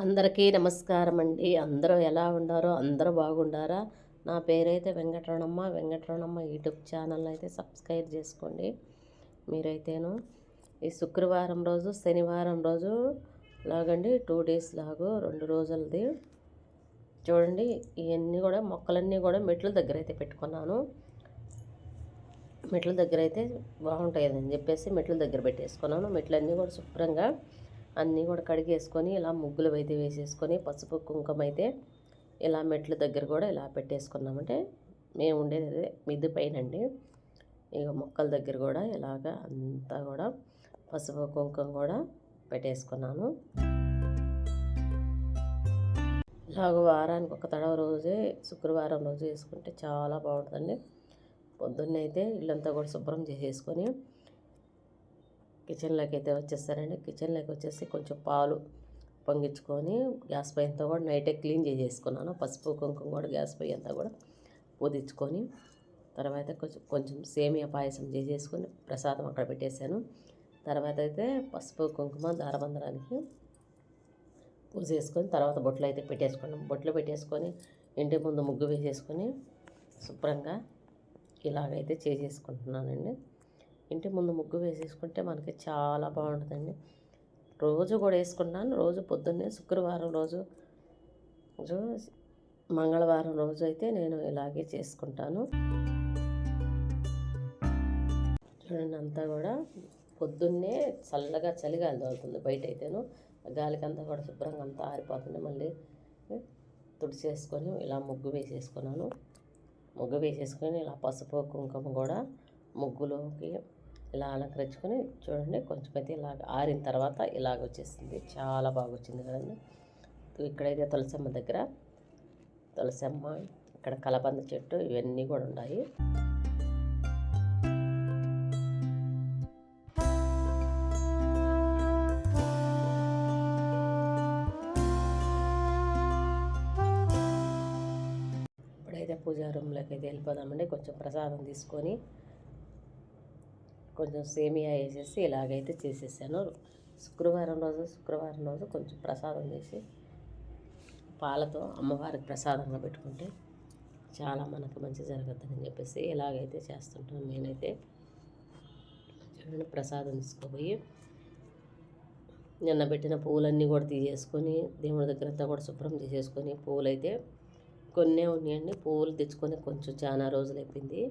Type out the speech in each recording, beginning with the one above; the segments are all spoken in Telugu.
అందరికీ నమస్కారం అండి అందరూ ఎలా ఉండారో? అందరూ బాగుండారా? నా పేరైతే వెంకటరణమ్మ వెంకటరణమ్మ యూట్యూబ్ ఛానల్ అయితే సబ్స్క్రైబ్ చేసుకోండి. మీరైతేను ఈ శుక్రవారం రోజు శనివారం రోజు లాగండి టూ డేస్ లాగు రెండు రోజులది. చూడండి ఇవన్నీ కూడా మొక్కలన్నీ కూడా మెట్ల దగ్గర అయితే పెట్టుకున్నాను. మెట్ల దగ్గర అయితే బాగుంటాయి అని చెప్పేసి మెట్ల దగ్గర పెట్టేసుకున్నాను. మెట్లన్నీ కూడా శుభ్రంగా అన్నీ కూడా కడిగేసుకొని ఇలా ముగ్గులు అయితే వేసేసుకొని పసుపు కుంకుమ అయితే ఇలా మెట్ల దగ్గర కూడా ఇలా పెట్టేసుకున్నామంటే మేము ఉండేది అదే పైన అండి ఇక మొక్కల దగ్గర కూడా ఇలాగ అంతా కూడా పసుపు కుంకుమ కూడా పెట్టేసుకున్నాను. ఇలాగ వారానికి ఒక తడవ రోజే శుక్రవారం రోజు వేసుకుంటే చాలా బాగుంటుందండి. పొద్దున్నే అయితే ఇల్లంతా కూడా శుభ్రం చేసేసుకొని కిచెన్లోకి అయితే వచ్చేస్తారండి. కిచెన్లోకి వచ్చేసి కొంచెం పాలు పొంగించుకొని గ్యాస్ పై అంతా కూడా నైటే క్లీన్ చేసేసుకున్నాను. పసుపు కుంకుమ కూడా గ్యాస్ పై అంతా కూడా పూదించుకొని తర్వాత కొంచెం కొంచెం సేమియా పాయసం చేసేసుకొని ప్రసాదం అక్కడ పెట్టేశాను. తర్వాత అయితే పసుపు కుంకుమ దారబందరానికి పూసేసుకొని తర్వాత బొట్లు అయితే పెట్టేసుకున్నాం. బొట్లు పెట్టేసుకొని ఇంటి ముందు ముగ్గు వేసేసుకొని శుభ్రంగా ఇలాగైతే చేసేసుకుంటున్నానండి. ఇంటి ముందు ముగ్గు వేసేసుకుంటే మనకి చాలా బాగుంటుందండి. రోజు కూడా వేసుకుంటాను. రోజు పొద్దున్నే శుక్రవారం రోజు రోజు మంగళవారం రోజు అయితే నేను ఇలాగే చేసుకుంటాను. చూడండి అంతా కూడా పొద్దున్నే చల్లగా చలిగాలి తగులుతుంది బయట అయితేను. గాలికి అంతా కూడా శుభ్రంగా అంతా ఆరిపోతుంది. మళ్ళీ తుడిచేసుకొని ఇలా ముగ్గు వేసేసుకున్నాను. ముగ్గు వేసేసుకొని ఇలా పసుపు కుంకుమ కూడా ముగ్గులోకి ఇలా అలంకరించుకొని చూడండి కొంచెం అయితే ఇలా ఆరిన తర్వాత ఇలాగ వచ్చేసింది. చాలా బాగా వచ్చింది కదండి. ఇక్కడైతే తులసమ్మ దగ్గర తులసమ్మ ఇక్కడ కలబంద చెట్టు ఇవన్నీ కూడా ఉన్నాయి. ఇప్పుడైతే పూజా రూమ్లోకి అయితే వెళ్ళిపోదామండి. కొంచెం ప్రసాదం తీసుకొని కొంచెం సేమియా వేసేసి ఇలాగైతే చేసేసాను. శుక్రవారం రోజు శుక్రవారం రోజు కొంచెం ప్రసాదం చేసి పాలతో అమ్మవారికి ప్రసాదంగా పెట్టుకుంటే చాలా మనకు మంచి జరగద్దని చెప్పేసి ఇలాగైతే చేస్తుంటాను నేనైతే. చూడండి ప్రసాదం తీసుకోపోయి నిన్న పెట్టిన పువ్వులన్నీ కూడా తీసేసుకొని దేవుడి దగ్గర అంతా కూడా శుభ్రం చేసేసుకొని పువ్వులైతే కొన్నే ఉన్నాయండి. పువ్వులు తెచ్చుకొని కొంచెం చాలా రోజులు అయిపోయింది.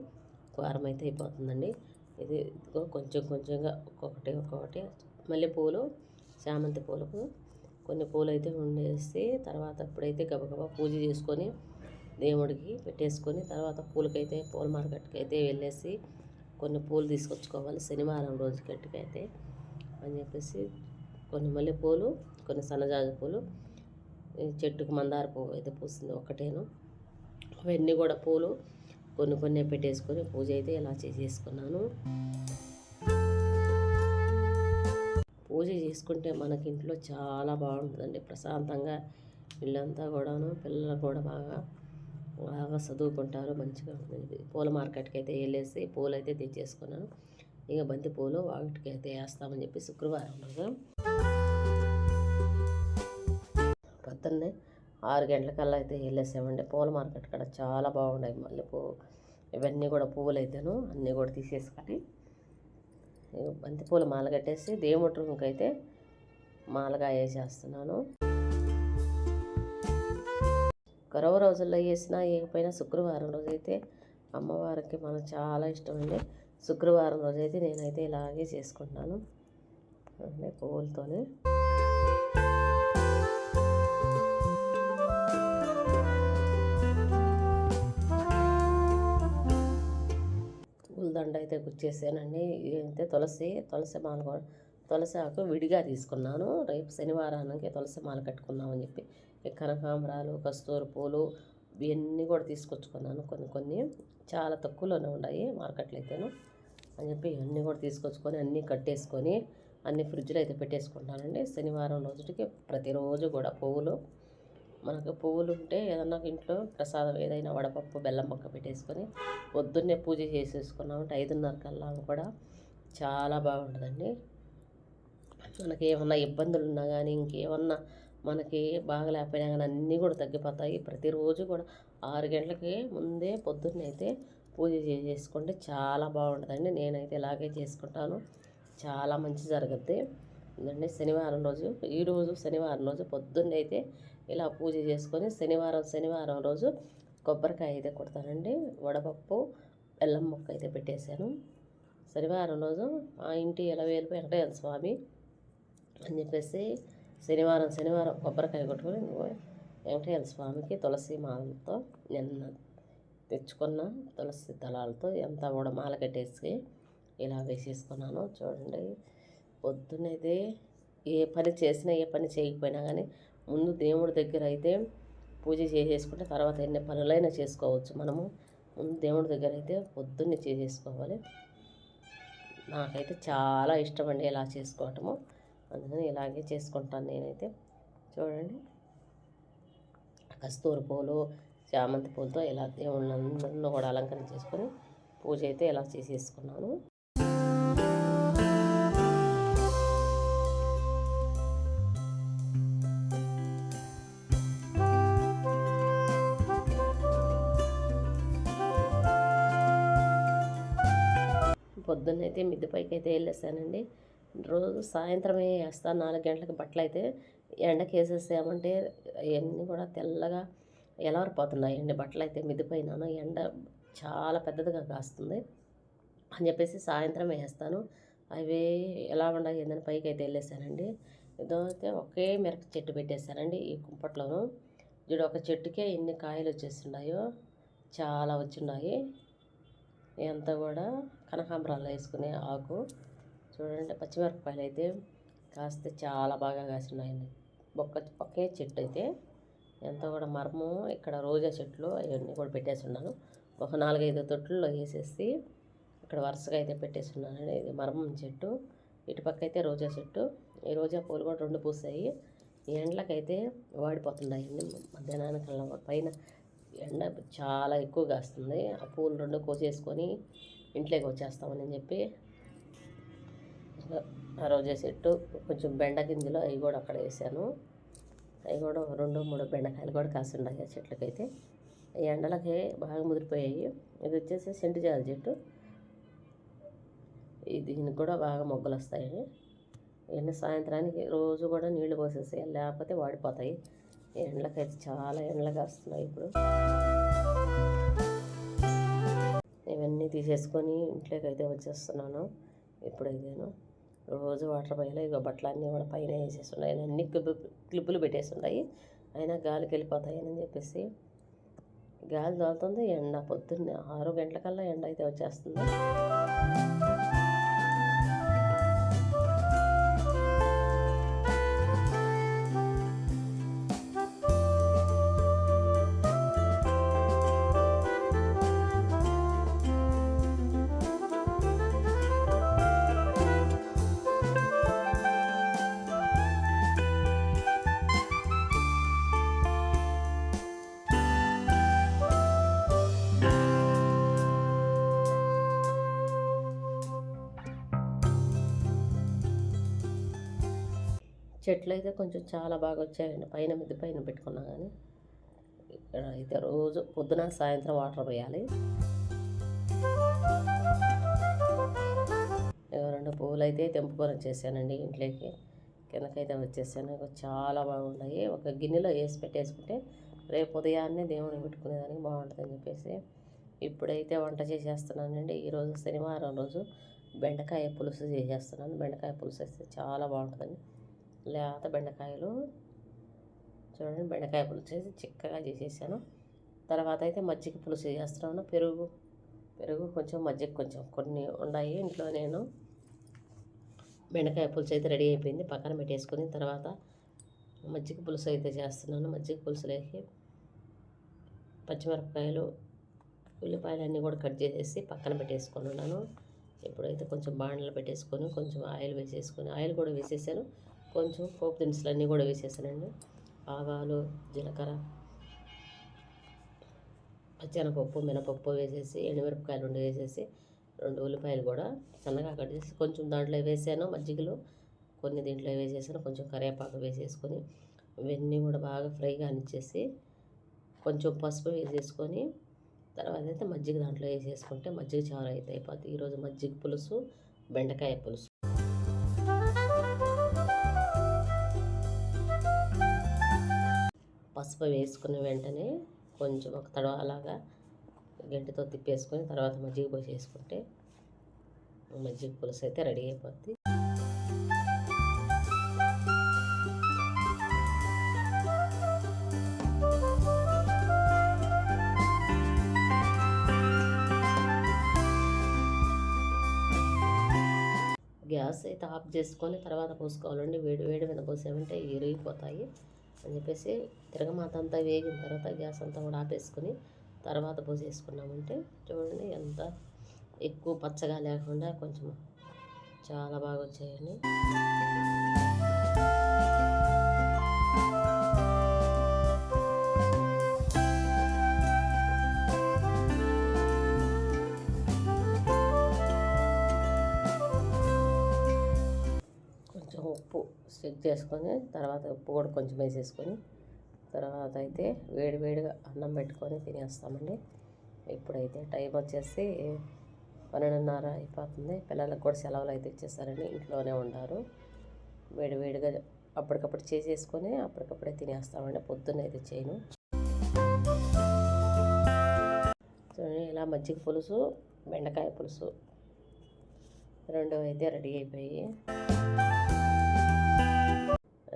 వారం అయితే అయిపోతుందండి. ఇది ఇదిగో కొంచెం కొంచెంగా ఒక్కొక్కటి ఒక్కొక్కటి మల్లె పూలు చామంతి పూలకు కొన్ని పూలు అయితే ఉండేసి తర్వాత అప్పుడైతే గబగబా పూజ చేసుకొని దేవుడికి పెట్టేసుకొని తర్వాత పూలకైతే పూల మార్కెట్కి అయితే వెళ్ళేసి కొన్ని పూలు తీసుకొచ్చుకోవాలి శనివారం రోజు గట్టికైతే అని చెప్పేసి కొన్ని మల్లె పూలు కొన్ని సన్నజాజి పూలు చెట్టుకు మందార పువ్వు అయితే పూసింది ఒకటేను అవన్నీ కూడా పూలు కొన్ని కొన్ని పెట్టేసుకొని పూజ అయితే ఇలా చేసేసుకున్నాను. పూజ చేసుకుంటే మనకి ఇంట్లో చాలా బాగుంటుందండి. ప్రశాంతంగా ఇల్లంతా కూడాను పిల్లలు కూడా బాగా బాగా చదువుకుంటారు మంచిగా ఉంటుంది. పూల మార్కెట్కి అయితే వెళ్ళేసి పూలు అయితే తెచ్చేసుకున్నాను. ఇక బంతి పూలు వాటికి అయితే వేస్తామని చెప్పి శుక్రవారం రోజు పొద్దున్నే ఆరు గంటలకల్లా అయితే వెళ్ళేసామండి. పూల మార్కెట్ కాడ చాలా బాగున్నాయి మల్లెపూ ఇవన్నీ కూడా పువ్వులు అయితేను అన్నీ కూడా తీసేసుకొని బంతిపూల మాల కట్టేసి దేవుడి రూమ్కైతే మాలగా వేసేస్తున్నాను. కరవ రోజుల్లో వేసినా వేయకపోయినా శుక్రవారం రోజైతే అమ్మవారికి మనం చాలా ఇష్టం అండి శుక్రవారం రోజైతే నేనైతే ఇలాగే చేసుకుంటాను. అంటే పువ్వులతోనే. దండ అయితే గుచ్చేసానండి. అయితే తులసి తులసి మాల కూడా తులసి ఆకు విడిగా తీసుకున్నాను. రేపు శనివారానికి తులసి మాల కట్టుకుందామని చెప్పి కనకాంబరాలు కస్తూరి పూలు ఇవన్నీ కూడా తీసుకొచ్చుకున్నాను. కొన్ని కొన్ని చాలా తక్కువలోనే ఉన్నాయి మార్కెట్లో అయితేను అని చెప్పి ఇవన్నీ కూడా తీసుకొచ్చుకొని అన్నీ కట్టేసుకొని అన్ని ఫ్రిడ్జ్లో అయితే పెట్టేసుకుంటానండి. శనివారం రోజుకి ప్రతిరోజు కూడా పువ్వులు మనకు పువ్వులు ఉంటే ఏదన్నా ఇంట్లో ప్రసాదం ఏదైనా వడపప్పు బెల్లం మొక్క పెట్టేసుకొని పొద్దున్నే పూజ చేసేసుకున్నామంటే ఐదున్నర కల్లా కూడా చాలా బాగుంటుందండి మనకి ఏమన్నా ఇబ్బందులు ఉన్నా కానీ ఇంకేమన్నా మనకి బాగా లేకపోయినా కానీ అన్నీ కూడా తగ్గిపోతాయి. ప్రతిరోజు కూడా ఆరు గంటలకి ముందే పొద్దున్నైతే అయితే పూజ చేసుకుంటే చాలా బాగుంటుందండి నేనైతే ఇలాగే చేసుకుంటాను. చాలా మంచి జరుగుద్ది. ఎందుకంటే శనివారం రోజు ఈరోజు శనివారం రోజు పొద్దున్నే అయితే ఇలా పూజ చేసుకొని శనివారం శనివారం రోజు కొబ్బరికాయ అయితే కొడతానండి. వడపప్పు బెల్లం ముక్క అయితే పెట్టేశాను. శనివారం రోజు మా ఇంటి ఎలవేలు వెంకటేశ్వర స్వామి అని చెప్పేసి శనివారం శనివారం కొబ్బరికాయ కొట్టుకొని వెంకటేశ్వర స్వామికి తులసి మాలతో నిన్న తెచ్చుకున్న తులసి దళాలతో ఎంత కూడా మాల కట్టేసి ఇలా వేసేసుకున్నాను. చూడండి పొద్దునైతే ఏ పని చేసినా ఏ పని చేయకపోయినా కానీ ముందు దేవుడి దగ్గర అయితే పూజ చేసేసుకుంటే తర్వాత ఎన్ని పనులైనా చేసుకోవచ్చు మనము. ముందు దేవుడి దగ్గర అయితే పొద్దున్నే చేసేసుకోవాలి. నాకైతే చాలా ఇష్టం అండి ఇలా చేసుకోవటము. అందుకని ఇలాగే చేసుకుంటాను నేనైతే. చూడండి. కస్తూరి పూలు చామంతి పూలతో ఇలా దేవుళ్ళందరిలో కూడా అలంకరణ చేసుకొని పూజ అయితే ఇలా చేసేసుకున్నాను. పొద్దున్నైతే మిద్దె పైకి అయితే వెళ్ళేసానండి. రోజు సాయంత్రమే వేస్తాను నాలుగు గంటలకు బట్టలు అయితే ఎండకి వేసేసామంటే అవన్నీ కూడా తెల్లగా ఎలవరిపోతున్నాయండి బట్టలు అయితే మిద్దిపోయినాను పైన ఎండ చాలా పెద్దదిగా కాస్తుంది. అని చెప్పేసి సాయంత్రం వేస్తాను అవి ఎలా ఉన్నాయి ఏందని పైకి అయితే వెళ్ళేసానండి. ఇదైతే ఒకే మిరప చెట్టు పెట్టేశానండి ఈ కుంపట్లోను. చూడు ఒక చెట్టుకే ఎన్ని కాయలు వచ్చేస్తున్నాయో చాలా వచ్చిన్నాయి. ఇదంతా కూడా కనకాంబరాలు వేసుకునే ఆకు. చూడండి పచ్చిమిరపకాయలు అయితే కాస్తే చాలా బాగా కాసినాయండి. ఒక్క ఒకే చెట్టు అయితే ఎంత కూడా మరము ఇక్కడ రోజా చెట్లు అవన్నీ కూడా పెట్టేసి ఉన్నాను ఒక నాలుగైదు తొట్టుల్లో వేసేసి ఇక్కడ వరుసగా అయితే పెట్టేసి ఉన్నానండి ఇది మరమం చెట్టు. ఇటుపక్క అయితే రోజా చెట్టు. ఈ రోజా పూలు కూడా రెండు పూసాయి. ఈ ఎండలకైతే వాడిపోతున్నాయండి. మధ్యాహ్నానికల్లా పైన ఎండ చాలా ఎక్కువ కాస్తుంది ఆ పూలు రెండు కోసేసుకొని ఇంట్లోకి వచ్చేస్తామని చెప్పి ఆ రోజా చెట్టు కొంచెం బెండ గింజలు అవి కూడా అక్కడ వేసాను. అవి కూడా రెండు మూడు బెండకాయలు కూడా కాసిండాయి ఆ చెట్లకైతే. ఈ ఎండలకి బాగా ముదిరిపోయాయి. ఇది వచ్చేసి సెంటు జాల చెట్టు దీనికి కూడా బాగా మొగ్గలు వస్తాయి ఇవన్నీ సాయంత్రానికి రోజు కూడా నీళ్ళు పోసేసేయాలి లేకపోతే వాడిపోతాయి. ఎండలకైతే చాలా ఎండలుగా వస్తున్నాయి ఇప్పుడు. ఇవన్నీ తీసేసుకొని ఇంట్లోకి అయితే వచ్చేస్తున్నాను ఇప్పుడైతేను రోజు వాటర్ పైలో ఇక బట్టలు అన్నీ కూడా పైన వేసేస్తున్నాయి. అన్ని క్లిప్పులు పెట్టేస్తున్నాయి. అయినా గాలికి వెళ్ళిపోతాయి అని చెప్పేసి గాలి తోలుతుంది. ఎండ పొద్దున్నే ఆరు గంటలకల్లా ఎండ అయితే వచ్చేస్తుంది. చెట్లు అయితే కొంచెం చాలా బాగా వచ్చాయండి. పైన మిద్ది పైన పెట్టుకున్నా కానీ ఇక్కడ అయితే రోజు పొద్దున సాయంత్రం వాటర్ పోయాలి. రెండు పువ్వులు అయితే తెంపుకొని వచ్చేసానండి ఇంట్లోకి. కిందకైతే వచ్చేసాను. చాలా బాగున్నాయి. ఒక గిన్నెలో వేసి పెట్టేసుకుంటే రేపు ఉదయాన్నే దేవుడిని పెట్టుకునేదానికి బాగుంటుందని చెప్పేసి ఇప్పుడైతే వంట చేసేస్తున్నానండి. ఈరోజు శనివారం రోజు బెండకాయ పులుసు చేసేస్తున్నాను. బెండకాయ పులుసు వేస్తే చాలా బాగుంటుందండి లేత బెండకాయలు. చూడండి బెండకాయ పులుసు చేసి చిక్కగా చేసేసాను. తర్వాత అయితే మజ్జిగ పులుసు చేస్తున్నాను. పెరుగు పెరుగు కొంచెం మజ్జిగ కొంచెం. కొన్ని ఉన్నాయి ఇంట్లో నేను. బెండకాయ పులుసు అయితే రెడీ అయిపోయింది. పక్కన పెట్టేసుకుని తర్వాత మజ్జిగ పులుసు అయితే చేస్తున్నాను. మజ్జిగ పులుసులోకి పచ్చిమిరపకాయలు ఉల్లిపాయలు అన్నీ కూడా కట్ చేసేసి పక్కన పెట్టేసుకొని ఉన్నాను ఇప్పుడైతే కొంచెం బాండలు పెట్టేసుకొని కొంచెం ఆయిల్ వేసేసుకొని ఆయిల్ కూడా వేసేసాను. కొంచెం పోపు దినుసులు అన్నీ కూడా వేసేసానండి ఆవాలు జీలకర్ర పచ్చెనపప్పు మినపప్పు వేసేసి ఎండుమిరపకాయలు రెండు వేసేసి రెండు ఉల్లిపాయలు కూడా సన్నగా కట్ చేసి కొంచెం దాంట్లో వేసాను మజ్జిగలో కొన్ని దీంట్లో వేసేసాను కొంచెం కరివేపాకు వేసేసుకొని ఇవన్నీ కూడా బాగా ఫ్రై కానిచ్చేసి కొంచెం పసుపు వేసేసుకొని తర్వాత అయితే మజ్జిగ దాంట్లో వేసేసుకుంటే మజ్జిగ చారు అయితే అయిపోతుంది ఈరోజు మజ్జిగ పులుసు బెండకాయ పులుసు. పసుపు వేసుకున్న వెంటనే కొంచెం ఒక తడవ అలాగా గంటతో తిప్పేసుకొని తర్వాత మజ్జిగ పోసేసుకుంటే మజ్జిగ పులుసు అయితే రెడీ అయిపోద్ది. గ్యాస్ అయితే ఆఫ్ చేసుకొని తర్వాత పోసుకోవాలండి. వేడి వేడి మీద పోసామంటే ఇరిగిపోతాయి. అని చెప్పేసి తిరగమాత అంతా వేగిన తర్వాత గ్యాస్ అంతా కూడా ఆపేసుకొని తర్వాత పోసేసుకున్నామంటే చూడండి ఎంత ఎక్కువ పచ్చగా లేకుండా కొంచెం చాలా బాగా వచ్చాయండి. చెక్ చేసుకొని తర్వాత ఉప్పు కూడా కొంచెం వేసేసుకొని తర్వాత అయితే వేడివేడిగా అన్నం పెట్టుకొని తినేస్తామండి. ఇప్పుడైతే టైం వచ్చేసి పన్నెండున్నర అయిపోతుంది. పిల్లలకు కూడా సెలవులు అయితే ఇచ్చేసారండి ఇంట్లోనే ఉన్నారు వేడివేడిగా అప్పటికప్పుడు చేసేసుకొని అప్పటికప్పుడే తినేస్తామండి. పొద్దున్న అయితే చేయను. చూడండి ఇలా మజ్జిగ పులుసు బెండకాయ పులుసు రెండు అయితే రెడీ అయిపోయి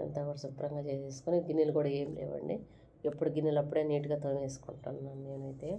అంతా కూడా శుభ్రంగా చేసేసుకొని గిన్నెలు కూడా ఏం లేవండి. ఎప్పుడు గిన్నెలు అప్పుడే నీట్గా తోమేసుకుంటున్నాను నేనైతే.